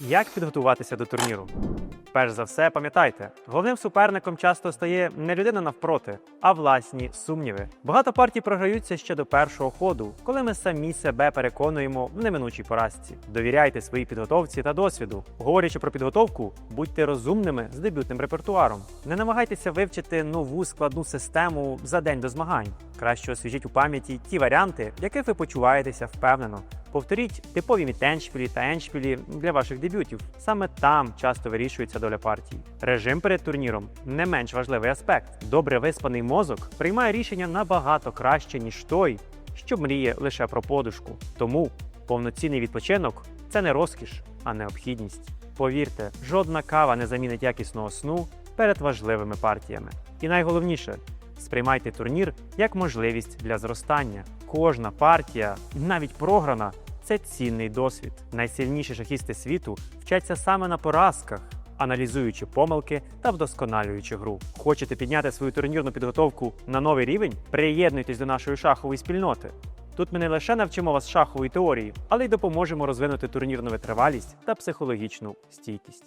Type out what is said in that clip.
Як підготуватися до турніру? Перш за все, пам'ятайте, головним суперником часто стає не людина навпроти, а власні сумніви. Багато партій програються ще до першого ходу, коли ми самі себе переконуємо в неминучій поразці. Довіряйте своїй підготовці та досвіду. Говорячи про підготовку, будьте розумними з дебютним репертуаром. Не намагайтеся вивчити нову складну систему за день до змагань. Краще освіжіть у пам'яті ті варіанти, в яких ви почуваєтеся впевнено. Повторіть типові мітеншпілі та еншпілі для ваших дебютів. Саме там часто вирішується доля партій. Режим перед турніром не менш важливий аспект. Добре виспаний мозок приймає рішення набагато краще, ніж той, що мріє лише про подушку. Тому повноцінний відпочинок це не розкіш, а необхідність. Повірте, жодна кава не замінить якісного сну перед важливими партіями. І найголовніше сприймайте турнір як можливість для зростання. Кожна партія, навіть програна, це цінний досвід. Найсильніші шахісти світу вчаться саме на поразках, аналізуючи помилки та вдосконалюючи гру. Хочете підняти свою турнірну підготовку на новий рівень? Приєднуйтесь до нашої шахової спільноти. Тут ми не лише навчимо вас шахової теорії, але й допоможемо розвинути турнірну витривалість та психологічну стійкість.